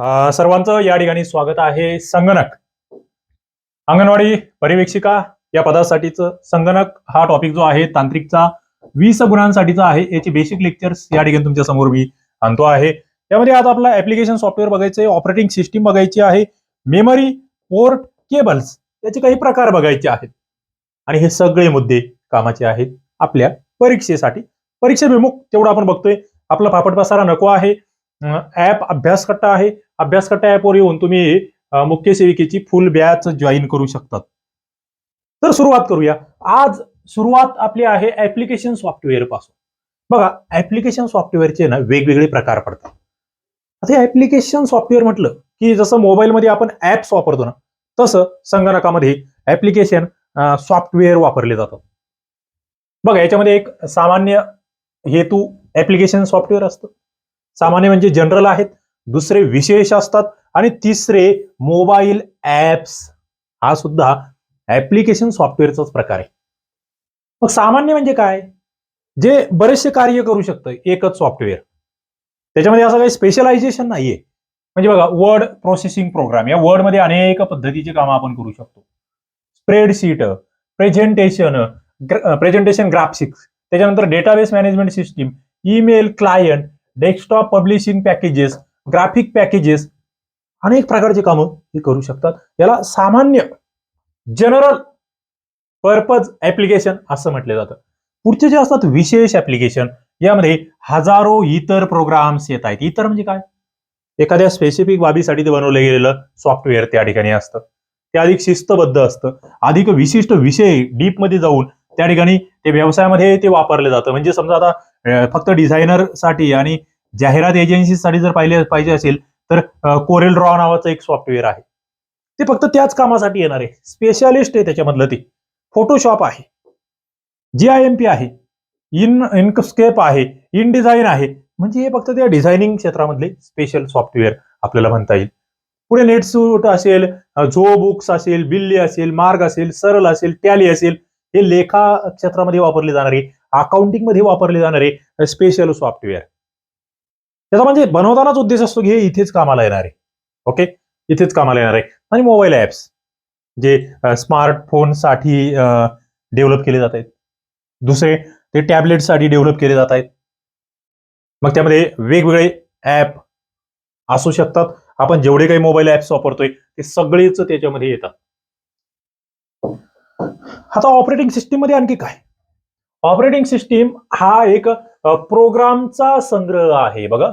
सर्वांचं या ठिकाणी स्वागत आहे संगणक. अंगणवाडी पर्यवेक्षिका या पदासाठीचं संगणक हा टॉपिक जो आहे तांत्रिकचा वीस गुणांसाठीचा आहे याचे बेसिक लेक्चर्स या ठिकाणी तुमच्यासमोर मी आणतो आहे. त्यामध्ये आज आपला ऍप्लिकेशन सॉफ्टवेअर बघायचं आहे ऑपरेटिंग सिस्टीम बघायची आहे मेमरी पोर्ट केबल्स याचे काही प्रकार बघायचे आहेत. आणि हे सगळे मुद्दे कामाचे आहेत आपल्या परीक्षेसाठी. परीक्षेभिमुख तेवढं आपण बघतोय. आपला फापट पसारा नको आहे. ऍप अभ्यास कट्टा आहे. अभ्यास कट्टा ऍपवर येऊन तुम्ही मुख्य सेविकेची फुल बॅच जॉईन करू शकतात. तर सुरुवात करूया. आज सुरुवात आपली आहे ऍप्लिकेशन सॉफ्टवेअरपासून. बघा ऍप्लिकेशन सॉफ्टवेअरचे ना वेगवेगळे प्रकार पडतात. आता ऍप्लिकेशन सॉफ्टवेअर म्हटलं की जसं मोबाईलमध्ये आपण ऍप्स वापरतो ना तसं संगणकामध्ये ऍप्लिकेशन सॉफ्टवेअर वापरले जातात. बघा याच्यामध्ये एक सामान्य हेतू ऍप्लिकेशन सॉफ्टवेअर असतं. सामान्य म्हणजे जनरल आहेत दुसरे विशेष असतात आणि तिसरे मोबाईल ऍप्स हा सुद्धा ऍप्लिकेशन सॉफ्टवेअरचाच प्रकार आहे. मग सामान्य म्हणजे काय? जे बरेचसे कार्य करू शकतं एकच सॉफ्टवेअर. त्याच्यामध्ये असं काही स्पेशलायझेशन नाहीये. म्हणजे बघा वर्ड प्रोसेसिंग प्रोग्राम या वर्डमध्ये अनेक पद्धतीची कामं आपण करू शकतो. स्प्रेडशीट प्रेझेंटेशन प्रेझेंटेशन ग्राफिक्स त्याच्यानंतर database management system email client desktop publishing packages graphic packages अनेक प्रकारची कामं हे करू शकतात. याला सामान्य जनरल पर्पज ऍप्लिकेशन असं म्हटलं जातं. पुढचे जे असतात विशेष ऍप्लिकेशन यामध्ये हजारो इतर प्रोग्राम्स येत आहेत. इतर म्हणजे काय? एखाद्या स्पेसिफिक बाबीसाठी ते बनवलं गेलेलं सॉफ्टवेअर त्या ठिकाणी असतं. ते अधिक शिस्तबद्ध असतं. अधिक विशिष्ट विषय डीपमध्ये जाऊन त्या ठिकाणी ते व्यवसायामध्ये ते वापरलं जातं. म्हणजे समजा आता फक्त डिझायनरसाठी आणि जाहिरात एजन्सीसाठी जर पाहिले पाहिजे असेल तर कोरेल ड्रॉ नावाचं एक सॉफ्टवेअर आहे. ते फक्त त्याच कामासाठी येणार. आहे स्पेशालिस्ट आहे त्याच्यामधलं ते. फोटोशॉप आहे. जी आय एम पी आहे. इन इनस्केप आहे. इन डिझाईन आहे. म्हणजे हे फक्त त्या डिझायनिंग क्षेत्रामधले स्पेशल सॉफ्टवेअर आपल्याला म्हणता येईल. पुढे नेटसूट असेल झो बुक्स असेल बिल्ली असेल मार्ग असेल सरल असेल टॅली असेल हे लेखा क्षेत्रामध्ये वापरले जाणारे अकाउंटिंगमध्ये वापरले जाणारे स्पेशल सॉफ्टवेअर त्याचा म्हणजे बनवतानाच उद्देश असतो की हे इथेच कामाला येणार आहे. ओके इथेच कामाला येणार आहे. आणि मोबाईल ऍप्स जे स्मार्टफोनसाठी डेव्हलप केले जात आहेत. दुसरे ते टॅबलेटसाठी डेव्हलप केले जात आहेत. मग त्यामध्ये वेगवेगळे ऍप असू शकतात. आपण जेवढे काही मोबाईल ऍप्स वापरतोय ते सगळेच त्याच्यामध्ये येतात. आता ऑपरेटिंग सिस्टीममध्ये आणखी काय? ऑपरेटिंग सिस्टीम हा एक प्रोग्रामचा संग्रह आहे बघा.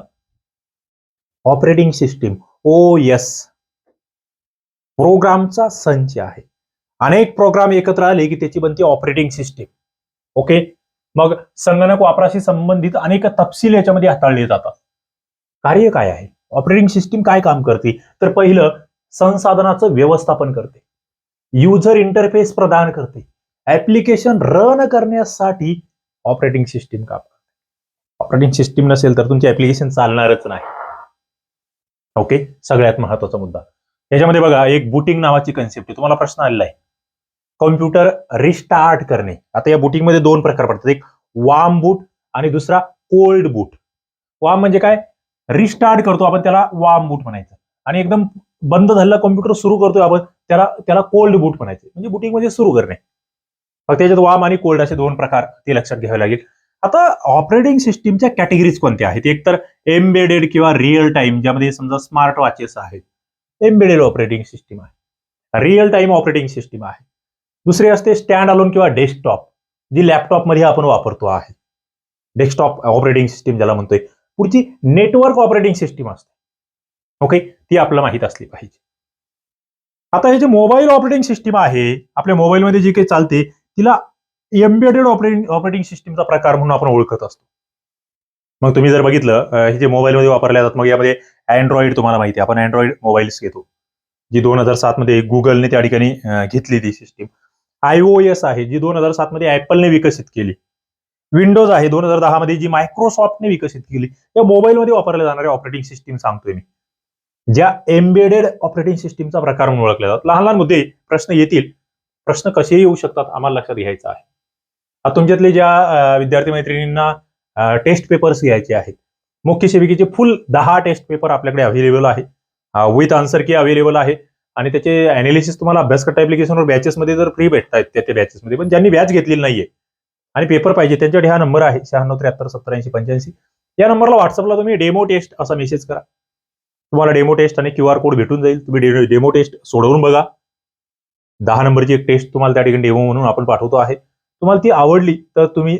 ऑपरेटिंग सिस्टीम ओ यस प्रोग्रामचा संच आहे. अनेक प्रोग्राम एकत्र आले की त्याची बनते ऑपरेटिंग सिस्टीम. ओके? मग संगणक वापराशी संबंधित अनेक तपशील याच्यामध्ये हाताळले जातात. कार्य काय आहे? ऑपरेटिंग सिस्टीम काय काम करते? तर पहिलं संसाधनाचं व्यवस्थापन करते. युजर इंटरफेस प्रदान करते. ऍप्लिकेशन रन करण्यासाठी ऑपरेटिंग सिस्टीम काम करते. ऑपरेटिंग सिस्टीम नसेल तर तुमचे ऍप्लिकेशन चालणारच नाही. ओके सगळ्यात महत्त्वाचा मुद्दा. याच्यामध्ये बघा एक बुटिंग नावाची कन्सेप्ट आहे. तुम्हाला प्रश्न आलेला आहे. कॉम्प्युटर रिस्टार्ट करणे. आता या बुटिंगमध्ये दोन प्रकार पडतात. एक वाम बूट आणि दुसरा कोल्ड बूट वाम म्हणजे काय? रिस्टार्ट करतो आपण त्याला वाम बूट म्हणायचं. आणि एकदम बंद झालेला कॉम्प्युटर सुरू करतोय आपण त्याला त्याला कोल्ड बूट म्हणायचे. म्हणजे बुटिंगमध्ये सुरू करणे. फक्त त्याच्यात वाम आणि कोल्ड असे दोन प्रकार ते लक्षात घ्यावे लागेल. आता ऑपरेटिंग सिस्टीमच्या कॅटेगरीज कोणत्या आहेत? एक तर एम्बेडेड किंवा रिअल टाइम ज्यामध्ये समजा स्मार्ट वॉचेस आहेत. एम्बेडेड ऑपरेटिंग सिस्टीम आहे. रिअल टाइम ऑपरेटिंग सिस्टीम आहे. दुसरी असते स्टँड अलोन किंवा डेस्कटॉप जी लॅपटॉपमध्ये आपण वापरतो आहे. डेस्कटॉप ऑपरेटिंग सिस्टीम ज्याला म्हणतोय. पुढची नेटवर्क ऑपरेटिंग सिस्टीम असते. ओके ती आपल्याला माहीत असली पाहिजे. आता हे जे मोबाईल ऑपरेटिंग सिस्टीम आहे आपल्या मोबाईलमध्ये जी काही चालते तिला एम्बेडेड ऑपरेटिंग ऑपरेटिंग सिस्टीमचा प्रकार म्हणून आपण ओळखत असतो. मग तुम्ही जर बघितलं हे जे मोबाईलमध्ये वापरले जातात मग यामध्ये अँड्रॉइड तुम्हाला माहिती आहे. आपण अँड्रॉइड मोबाईल्स घेतो. जी दोन हजार सात मध्ये गुगलने त्या ठिकाणी घेतली ती सिस्टीम आय ओ एस आहे जी दोन हजार सात मध्ये ऍपलने विकसित केली. विंडोज आहे दोन हजार दहा मध्ये जी मायक्रोसॉफ्टने विकसित केली. या मोबाईलमध्ये वापरल्या जाणाऱ्या ऑपरेटिंग सिस्टीम सांगतोय मी. ज्या एम्बेडेड ऑपरेटिंग सिस्टीमचा प्रकार म्हणून ओळखल्या जातात. लहान लहान मुद्दे प्रश्न येतील. प्रश्न कसेही येऊ शकतात आम्हाला लक्षात घ्यायचं आहे. तुमच्यातले ज्या विद्यार्थी मैत्रिणींना टेस्ट पेपर्स घ्यायचे आहेत मुख्य शिबिकेचे फुल दहा टेस्ट पेपर आपल्याकडे अवेलेबल आहे. विथ आन्सर की अवेलेबल आहे. आणि त्याचे अनालिसिस तुम्हाला अभ्यास करता ऍप्लिकेशनवर बॅचेसमध्ये जर फ्री भेटतायत त्या त्या बॅचेसमध्ये पण ज्यांनी बॅच घेतलेली नाहीये आणि पेपर पाहिजे त्यांच्याकडे हा नंबर आहे शहाण्णव त्र्याहत्तर सत्तर ऐंशी पंच्याऐंशी. या नंबरला व्हॉट्सअपला तुम्ही डेमो टेस्ट असा मेसेज करा. तुम्हाला डेमो टेस्ट आणि क्यू आर कोड भेटून जाईल. तुम्ही डेमो टेस्ट सोडवून बघा. दहा नंबरची एक टेस्ट तुम्हाला त्या ठिकाणी डेमो म्हणून आपण पाठवतो आहे. तुम्हाला ती आवडली तर तुम्ही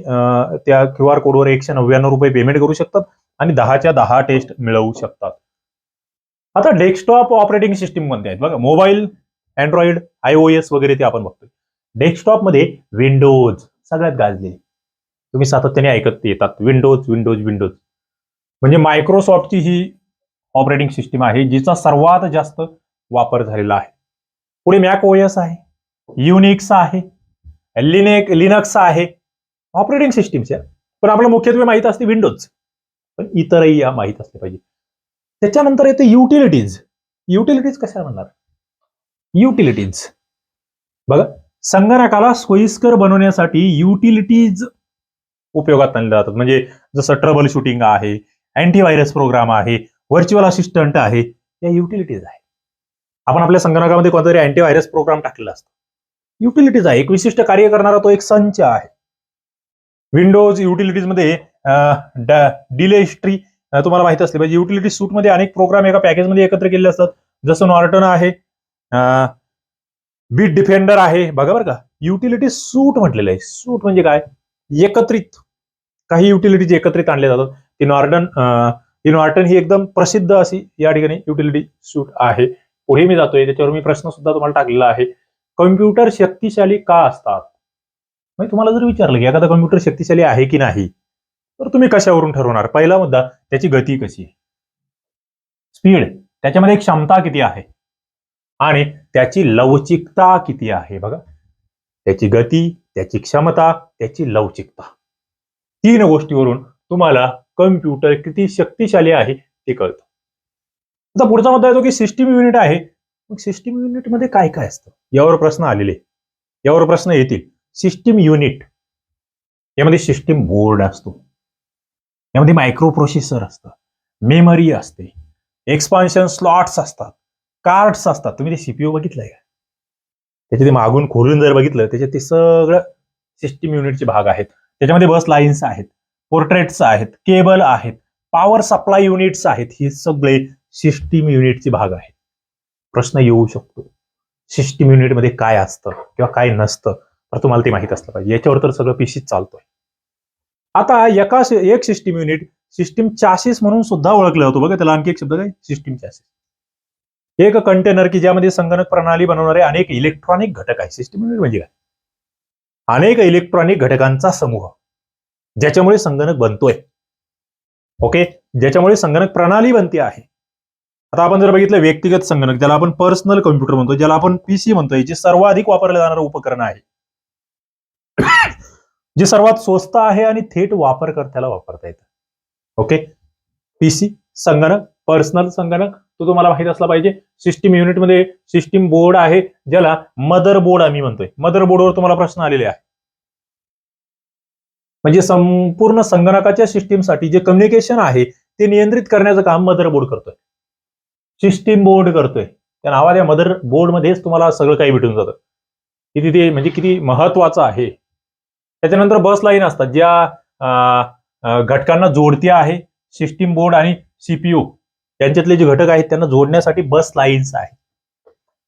त्या क्यू आर कोडवर एकशे नव्याण्णव रुपये पेमेंट करू शकतात आणि दहाच्या दहा टेस्ट मिळवू शकतात. आता डेस्कटॉप ऑपरेटिंग सिस्टीम कोणते आहेत? बघा mobile Android I O S वगैरे ते आपण बघतोय. डेस्कटॉपमध्ये विंडोज सगळ्यात गाजले तुम्ही सातत्याने ऐकत येतात. Windows Windows Windows. म्हणजे मायक्रोसॉफ्टची ही ऑपरेटिंग सिस्टीम आहे जिचा सर्वात जास्त वापर झालेला आहे. पुढे मॅक ओ एस आहे युनिक्स आहे लिनेक लिनक्स आहे ऑपरेटिंग सिस्टीमच्या पण आपल्याला मुख्यत्वे माहीत असते विंडोज पण इतरही या माहीत असले पाहिजे. त्याच्यानंतर येते युटिलिटीज युटिलिटीज कशा म्हणणार? युटिलिटीज बघा संगणकाला सोयीस्कर बनवण्यासाठी युटिलिटीज उपयोगात आणल्या जातात. म्हणजे जसं ट्रबल शूटिंग आहे अँटीव्हायरस प्रोग्राम आहे व्हर्च्युअल असिस्टंट आहे या युटिलिटीज आहे. आपण आपल्या संगणकामध्ये कोणतरी अँटीव्हायरस प्रोग्राम टाकलेला असतो. युटिलिटीज आहे. एक विशिष्ट कार्य करणारा तो एक संच आहे. विंडोज युटिलिटीजमध्ये डिले हिस्ट्री तुम्हाला माहिती असले पाहिजे. युटिलिटी सूटमध्ये अनेक प्रोग्राम एका पॅकेजमध्ये एकत्र केलेले असतात. जसं नॉर्टन आहे बीट डिफेंडर आहे. बघा बरं का. युटिलिटी सूट म्हटलेलं आहे. सूट म्हणजे काय? एकत्रित. काही युटिलिटीज एकत्रित आणले जातात. ती नॉर्टन ती नॉर्टन ही एकदम प्रसिद्ध अशी या ठिकाणी युटिलिटी सूट आहे. पुढे मी जातोय. त्याच्यावर मी प्रश्न सुद्धा तुम्हाला टाकलेला आहे. कम्प्युटर शक्तिशाली का असतात? म्हणजे तुम्हाला जर विचारलं की एखादा कम्प्युटर शक्तिशाली आहे की नाही तर तुम्ही कशावरून ठरवणार? पहिला मुद्दा त्याची गती कशी आहे? स्पीड त्याच्यामध्ये क्षमता किती आहे? आणि त्याची लवचिकता किती आहे? बघा. त्याची गती त्याची क्षमता त्याची लवचिकता. तीन गोष्टीवरून तुम्हाला कम्प्युटर किती शक्तिशाली आहे ते कळतं. आता पुढचा मुद्दा येतो की सिस्टीम युनिट आहे. मग सिस्टीम युनिटमध्ये काय काय असतं? यावर प्रश्न आलेले. यावर प्रश्न येतील. सिस्टीम युनिट यामध्ये सिस्टीम बोर्ड असतो. यामध्ये मायक्रो प्रोसेसर असतं. मेमरी असते. एक्सपान्शन स्लॉट्स असतात. कार्ड्स असतात. तुम्ही ते सीपीयू बघितलंय का? त्याचे ते मागून खोलून जर बघितलं त्याच्यात ते सगळं सिस्टीम युनिटचे भाग आहेत. त्याच्यामध्ये बस लाईन्स आहेत. पोर्ट्रेट्स आहेत. केबल आहेत. पॉवर सप्लाय युनिट्स आहेत. हे सगळे सिस्टीम युनिटचे भाग आहेत. प्रश्न येऊ शकतो. सिस्टीम युनिटमध्ये काय असतं किंवा काय नसतं तर तुम्हाला ते माहीत असलं पाहिजे. याच्यावर तर सगळं पीसीच चालतोय. आता एका एक सिस्टीम युनिट सिस्टीम चासिस म्हणून सुद्धा ओळखलं जातो. बघा त्याला आणखी एक शब्द काय? System chassis. एक कंटेनर की ज्यामध्ये संगणक प्रणाली बनवणारे अनेक इलेक्ट्रॉनिक घटक आहे सिस्टीम युनिट म्हणजे काय? अनेक इलेक्ट्रॉनिक घटकांचा समूह ज्याच्यामुळे संगणक बनतोय. ओके? ज्याच्यामुळे संगणक प्रणाली बनते आहे. आता आपण जर बघितलं व्यक्तिगत संगणक ज्याला आपण पर्सनल कम्प्युटर म्हणतो ज्याला आपण पीसी म्हणतोय जे सर्वाधिक वापरलं जाणारं उपकरण आहे. जे सर्वात स्वस्त आहे आणि थेट वापरकर्त्याला वापरता येतं. ओके पीसी संगणक पर्सनल संगणक तो तुम्हाला माहीत असला पाहिजे. सिस्टीम युनिटमध्ये सिस्टीम बोर्ड आहे ज्याला मदर बोर्ड आम्ही म्हणतोय. मदर बोर्डवर तुम्हाला प्रश्न आलेले आहे. म्हणजे संपूर्ण संगणकाच्या सिस्टीमसाठी जे कम्युनिकेशन आहे ते नियंत्रित करण्याचं काम मदर बोर्ड करतोय. सिस्टीम बोर्ड करतोय. त्या नावाच्या मदर बोर्डमध्येच तुम्हाला सगळं काही भेटून जातं. किती ते म्हणजे किती महत्वाचं आहे. त्याच्यानंतर बस लाईन असतात. ज्या घटकांना जोडती आहे सिस्टीम बोर्ड आणि सीपीयू यांच्यातले जे घटक आहेत त्यांना जोडण्यासाठी बस लाईन्स आहे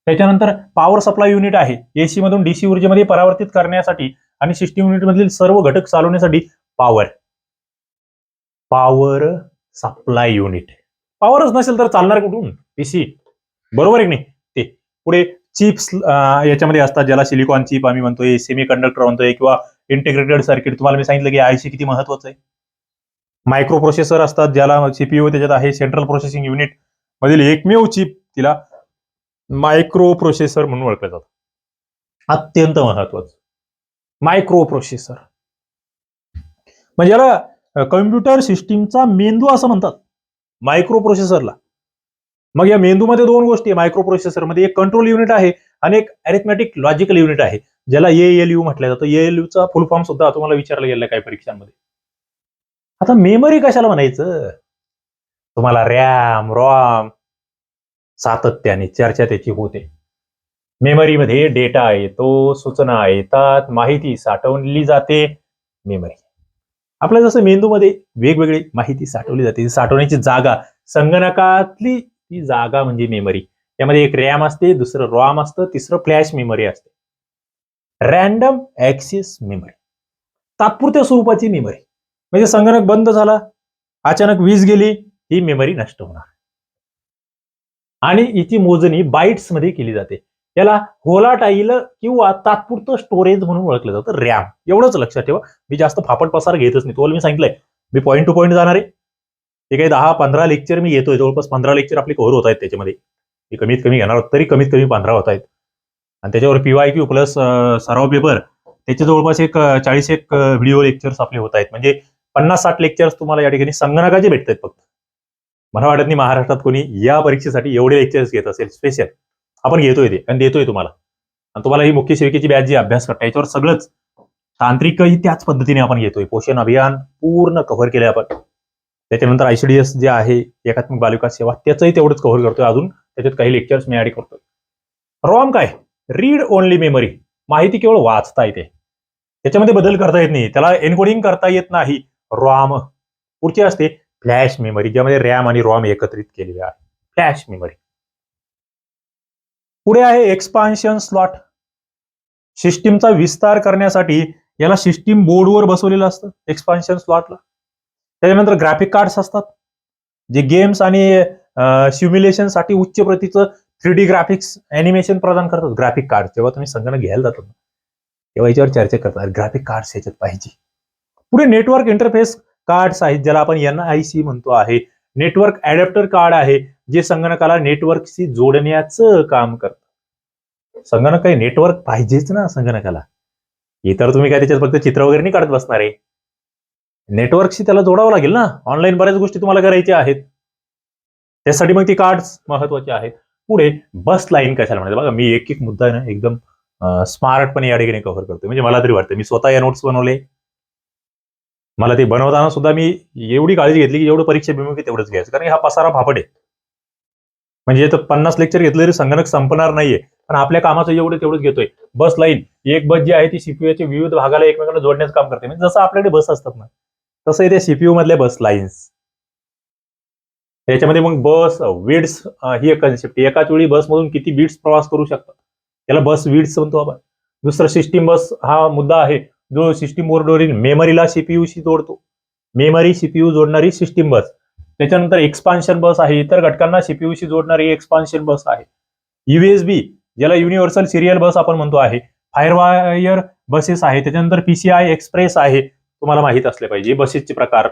त्याच्यानंतर पॉवर सप्लाय युनिट आहे. एसी मधून डीसी ऊर्जेमध्ये परावर्तित करण्यासाठी आणि सिस्टीम युनिट मधील सर्व घटक चालवण्यासाठी पॉवर पॉवर सप्लाय युनिट पॉवरच नसेल तर चालणार कुठून? पीसी बरोबर आहे की नाही? ते. पुढे चिप्स याच्यामध्ये असतात ज्याला सिलिकॉन चिप आम्ही म्हणतोय सेमी कंडक्टर म्हणतोय किंवा इंटिग्रेटेड सर्किट तुम्हाला मी सांगितलं की आयसी किती महत्वाचं आहे. मायक्रो प्रोसेसर असतात ज्याला सीपीयू त्याच्यात आहे सेंट्रल प्रोसेसिंग युनिट मधील एकमेव चिप तिला मायक्रो प्रोसेसर म्हणून ओळखलं जातं. अत्यंत महत्वाचं. मायक्रो प्रोसेसर म्हणजे याला कम्प्युटर सिस्टीमचा मेंदू असं म्हणतात. मायक्रो प्रोसेसरला मग या मेंदूमध्ये दोन गोष्टी आहे. मायक्रो प्रोसेसरमध्ये एक कंट्रोल युनिट आहे आणि एक अरिथमॅटिक लॉजिकल युनिट आहे. ज्याला एएल यू म्हटलं जातं. एएल यू चा फुल फॉर्म सुद्धा तुम्हाला विचारला गेला काही परीक्षांमध्ये. आता मेमरी कशाला म्हणायचं? तुम्हाला रॅम रॉम सातत्याने चर्चा त्याची होते. मेमरीमध्ये डेटा येतो सूचना येतात माहिती साठवली जाते मेमरी आपल्या जसं मेंदूमध्ये वेगवेगळी माहिती साठवली जाते. साठवण्याची जागा संगणकातली ती जागा म्हणजे मेमरी त्यामध्ये एक रॅम असते दुसरं रॉम असतं तिसरं फ्लॅश मेमरी असते. रॅन्डम ऍक्सेस मेमरी तात्पुरत्या स्वरूपाची मेमरी म्हणजे संगणक बंद झाला अचानक वीज गेली ही मेमरी नष्ट होणार. आणि हिची मोजणी बाईट्समध्ये केली जाते. याला होलाटाईल किंवा तात्पुरतं स्टोरेज म्हणून ओळखलं जातं. रॅम एवढंच लक्षात ठेवा. मी जास्त फापट पसार घेतच नाही. तुम्हाला मी सांगितलंय. मी पॉईंट टू पॉईंट जाणार आहे. ते काही दहा पंधरा लेक्चर मी घेतोय जवळपास पंधरा लेक्चर आपले कव्हर होत आहेत त्याच्यामध्ये. मी कमीत कमी घेणार तरी कमीत कमी पंधरा होत आहेत. आणि त्याच्यावर पीवाय क्यू प्लस सराव पेपर त्याचे जवळपास एक चाळीस एक व्हिडिओ लेक्चर्स आपले होत आहेत. म्हणजे पन्नास साठ लेक्चर्स तुम्हाला या ठिकाणी संगणकाचे भेटत आहेत फक्त. मला वाटत नाही महाराष्ट्रात कोणी या परीक्षेसाठी एवढे लेक्चर्स घेत असेल. स्पेशल आपण घेतोय ते आणि देतोय तुम्हाला. आणि तुम्हाला ही मुख्य सेविकेची बॅच जी अभ्यास करता याच्यावर सगळंच तांत्रिकही त्याच पद्धतीने आपण घेतोय. पोषण अभियान पूर्ण कव्हर केलंय आपण. त्याच्यानंतर आयसीडीएस जे आहे एकात्मिक बालिका सेवा त्याचंही तेवढंच कव्हर करतोय अजून. त्याच्यात काही लेक्चर्स मी ऍड करतोय. रॉम काय? रीड ओनली मेमरी माहिती केवळ वाचता येते. त्याच्यामध्ये बदल करता येत नाही. त्याला एन्कोडिंग करता येत नाही. रॉम पुढची असते फ्लॅश मेमरी ज्यामध्ये रॅम आणि रॉम एकत्रित केलेले आहे. फ्लॅश मेमरी पुढे आहे एक्सपान्शन स्लॉट सिस्टीमचा विस्तार करण्यासाठी याला सिस्टीम बोर्डवर बसवलेलं असतं एक्सपान्शन स्लॉटला त्याच्यानंतर ग्राफिक कार्ड्स असतात जे गेम्स आणि सिम्युलेशनसाठी उच्च प्रतीचं थ्री डी ग्राफिक्स अॅनिमेशन प्रदान करतात. ग्राफिक कार्ड जेव्हा तुम्ही संगणक घ्यायला जातात तेव्हा याच्यावर चर्चा करतात ग्राफिक कार्ड्स याच्यात पाहिजे. पुढे नेटवर्क इंटरफेस कार्ड्स आहेत ज्याला आपण एन आय सी म्हणतो आहे. नेटवर्क ऍडॅप्टर कार्ड आहे. जे संगणकाला नेटवर्कशी जोडण्याचं काम करतं. संगणक काही नेटवर्क पाहिजेच ना संगणकाला. इतर तुम्ही काय त्याच्यात फक्त चित्र वगैरे नाही काढत बसणार आहे. नेटवर्कशी त्याला जोडावं लागेल ना. ऑनलाईन बऱ्याच गोष्टी तुम्हाला करायच्या आहेत. त्यासाठी मग ती कार्ड्स महत्त्वाचे आहेत. पुढे बस लाईन कशाला म्हणतात बघा मी एक एक मुद्दा आहे ना एकदम स्मार्टपणे या ठिकाणी कव्हर करतो म्हणजे मला तरी वाटतं मी स्वतः या नोट्स बनवले. मला ते बनवताना सुद्धा मी एवढी काळजी घेतली की जेवढं परीक्षा भिमुखी तेवढंच घ्यायचं. कारण हा पसारा फापट आहे. म्हणजे तर पन्नास लेक्चर घेतलं तरी संगणक संपणार नाहीये. पण आपल्या कामाचं एवढं तेवढंच घेतोय. बस लाईन एक बस जी आहे ती सीपीयूच्या विविध भागाला एकमेकांना जोडण्याचं काम करते. म्हणजे जसं आपल्याकडे बस असतात ना तसं इथे सीपीयू मधल्या बस लाईन्स याच्यामध्ये मग बस विड्स ही एक कन्सेप्ट एकाच वेळी बसमधून किती बीड्स प्रवास करू शकतात? त्याला बस विड्स म्हणतो आपण. दुसरा सिस्टीम बस हा मुद्दा आहे जो सिस्टीम बोर्डवरील मेमरीला सीपीयूशी जोडतो. मेमरी सीपीयू जोडणारी सिस्टीम बस. त्याच्यानंतर एक्सपान्शन बस आहे इतर घटकांना सीपीयूशी जोडणारी एक्सपान्शन बस आहे. युएसबी ज्याला युनिव्हर्सल सिरियल बस आपण म्हणतो आहे फायरवायर बसेस आहे त्याच्यानंतर पीसीआय एक्सप्रेस आहे तुम्हाला माहीत असले पाहिजे बसेसचे प्रकार.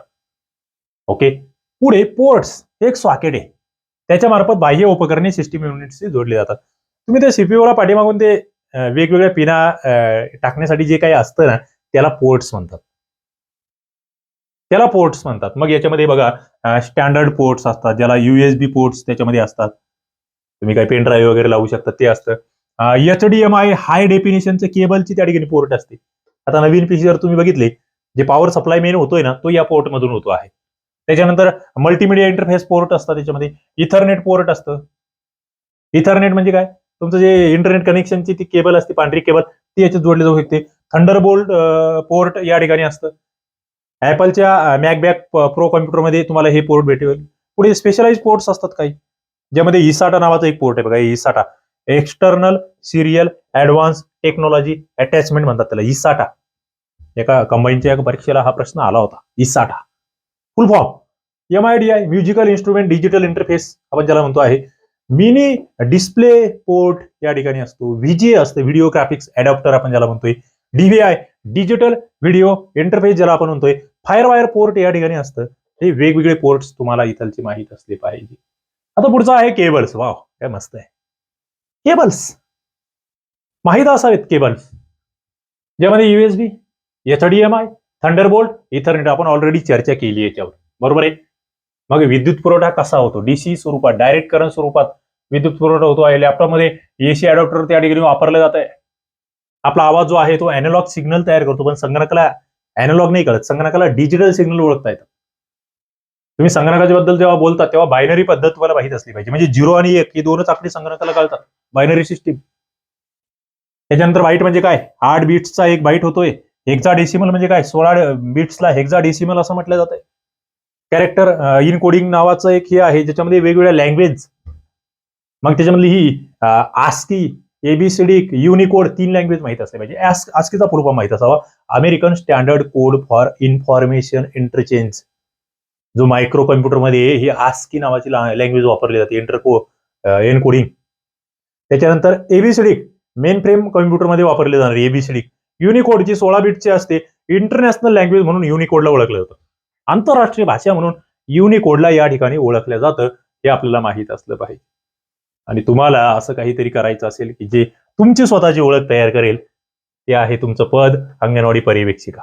ओके पुढे पोर्ट्स हे एक सॉकेट आहे. त्याच्या मार्फत बाह्य उपकरणे सिस्टीम युनिटशी जोडली जातात. तुम्ही त्या सीपीयूला पाठीमागून ते वेगवेगळ्या पिना टाकण्यासाठी जे काही असतं ना त्याला पोर्ट्स म्हणतात. त्याला पोर्ट्स म्हणतात. मग याच्यामध्ये बघा स्टँडर्ड पोर्ट्स असतात ज्याला युएसबी पोर्ट्स त्याच्यामध्ये असतात. तुम्ही काही पेन ड्राईव्ह वगैरे लावू शकता ते असतं. H D M I high डेफिनेशनचं केबलची त्या ठिकाणी पोर्ट असते. आता नवीन पीसी जर तुम्ही बघितले जे पॉवर सप्लाय मेन होतोय ना तो या पोर्ट मधून होतो आहे. त्याच्यानंतर मल्टीमीडिया इंटरफेस पोर्ट असतं त्याच्यामध्ये. इथरनेट पोर्ट असतं. इथरनेट म्हणजे काय? तुमचं जे इंटरनेट कनेक्शनची ती केबल असते पांढरी केबल ती याच्यात जोडली जाऊ शकते. थंडरबोल्ट पोर्ट या ठिकाणी असतं. ऍपलच्या मॅकबॅक प्रो कॉम्प्युटरमध्ये तुम्हाला हे पोर्ट भेटेल. पुढे स्पेशलाइज पोर्ट्स असतात काही ज्यामध्ये इसाटा नावाचा एक पोर्ट आहे बघा eSATA external serial advance technology attachment म्हणतात त्याला इसाटा एका कंबाईनच्या एका परीक्षेला हा प्रश्न आला होता eSATA full form M I D I musical instrument digital interface आपण ज्याला म्हणतो आहे. मिनी डिस्प्ले पोर्ट या ठिकाणी असतो. व्हीजी असतं व्हिडिओ ग्राफिक्स अडॅप्टर आपण ज्याला म्हणतोय. डीव्हीआय डिजिटल व्हिडिओ इंटरफेस ज्याला आपण म्हणतोय फायरवायर पोर्ट या ठिकाणी असतं. हे वेगवेगळे पोर्ट्स तुम्हाला इथलची माहीत असले पाहिजे. आता पुढचं आहे केबल्स वाव काय मस्त आहे. केबल्स माहीत असावेत केबल्स ज्यामध्ये युएसबी एचडीएमआय थंडरबोल्ट इथरनेट आपण ऑलरेडी चर्चा केली याच्यावर. बरोबर आहे? मग विद्युत पुरवठा कसा होतो? डीसी स्वरूपात डायरेक्ट करंट स्वरूपात विद्युत पुरवठा होतो. आहे लॅपटॉपमध्ये एसी अडॉप्टर त्या ठिकाणी वापरलं जात आहे आपला आवाज जो आहे तो अॅनालॉग सिग्नल तयार करतो पण संगणकाला अॅनालॉग नाही कळत. संगणकाला डिजिटल सिग्नल ओळखता येतं. तुम्ही संगणकाच्या बद्दल जेव्हा बोलता तेव्हा बायनरी पद्धत तुम्हाला माहीत असली पाहिजे. म्हणजे झिरो आणि एक ही दोनच आपली संगणकाला कळतात. बायनरी सिस्टीम त्याच्यानंतर बाईट म्हणजे काय? आठ बीट्सचा एक बाईट होतोय. हेक्झा डेसिमल म्हणजे काय? सोळा बीट्सला हेक्झा डेसिमल असं म्हटलं जातंय. कॅरेक्टर इन कोडिंग नावाचं एक हे आहे ज्याच्यामध्ये वेगवेगळ्या लँग्वेज मग त्याच्यामधली ही आस्की एबीसीडी युनिकोड तीन लँग्वेज माहीत असले पाहिजे म्हणजे आस्कीचा पूर्व माहीत असावा. American standard code for information interchange जो मायक्रो कम्प्युटरमध्ये ही आस्की नावाची लँग्वेज वापरली जाते. इंटरको एनकोडिंग त्याच्यानंतर एबीसीडी मेन फ्रेम कम्प्युटरमध्ये वापरले जाणारी एबीसीडी युनिकोड जी सोळा बीटची असते इंटरनॅशनल लँग्वेज म्हणून युनिकोडला ओळखलं जातं. आंतरराष्ट्रीय भाषा म्हणून युनिकोडला या ठिकाणी ओळखलं जातं हे आपल्याला माहीत असलं पाहिजे. आणि तुम्हाला असं काहीतरी करायचं असेल की जे तुमची स्वतःची ओळख तयार करेल ते आहे तुमचं पद अंगणवाडी पर्यवेक्षिका.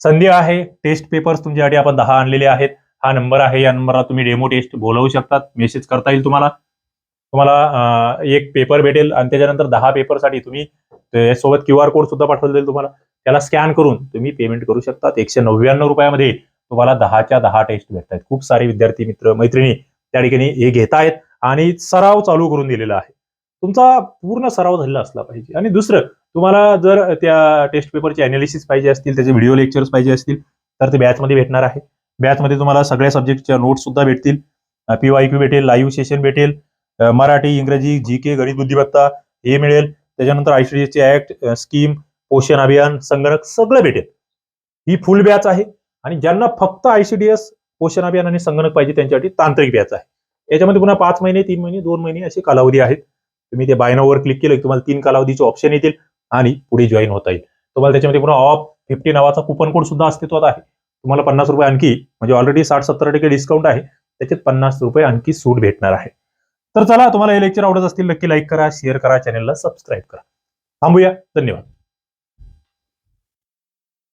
संधी आहे टेस्ट पेपर्स तुमच्यासाठी आपण दहा आणलेले आहेत. हा नंबर आहे या नंबरला तुम्ही डेमो टेस्ट बोलवू शकतात. मेसेज करता येईल तुम्हाला. तुम्हाला एक पेपर भेटेल आणि त्याच्यानंतर दहा पेपरसाठी तुम्ही सोबत क्यू आर कोड सुद्धा पाठवला जाईल तुम्हाला. त्याला स्कॅन करून तुम्ही पेमेंट करू शकतात. एकशे नव्याण्णव रुपयामध्ये तुम्हाला दहाच्या दहा टेस्ट भेटतात खूप सारे विद्यार्थी मित्र मैत्रिणी त्या ठिकाणी हे घेत आहेत आणि सराव चालू करून दिलेला आहे. तुमचा पूर्ण सराव झालेला असला पाहिजे. आणि दुसरं तुम्हाला जर त्या टेस्ट पेपरचे अनालिसिस पाहिजे असतील त्याचे व्हिडिओ लेक्चर्स पाहिजे असतील तर ते बॅचमध्ये भेटणार आहे. बॅचमध्ये तुम्हाला सगळ्या सब्जेक्टच्या नोट्स सुद्धा भेटतील. पी वाय क्यू भेटेल लाईव्ह सेशन भेटेल. मराठी इंग्रजी जी के गणित बुद्धिमत्ता हे मिळेल. त्याच्यानंतर आयसीडीएसची ऍक्ट स्कीम पोषण अभियान संगणक सगळं भेटेल. ही फुल बॅच आहे. आणि ज्यांना फक्त आयसीडीएस पोषण अभियान आणि संगणक पाहिजे त्यांच्यासाठी तांत्रिक बॅच आहे. याच्यामध्ये पुन्हा पाच महिने तीन महिने दोन महिने असे कालावधी आहेत. तुम्ही ते बायनावर क्लिक केलं की तुम्हाला तीन कालावधीचे ऑप्शन येतील आणि पुढे जॉईन होता येईल. तुम्हाला त्याच्यामध्ये पुन्हा ऑफ फिफ्टी नावाचा कुपन कोड सुद्धा अस्तित्वात आहे. तुम्हाला पन्नास रुपये आणखी म्हणजे ऑलरेडी साठ सत्तर टक्के डिस्काउंट आहे. त्याच्यात पन्नास रुपये आणखी सूट भेटणार आहे. तर चला तुम्हाला हे लेक्चर आवडत असतील नक्की लाईक करा शेअर करा चॅनलला सबस्क्राईब करा. थांबूया. धन्यवाद.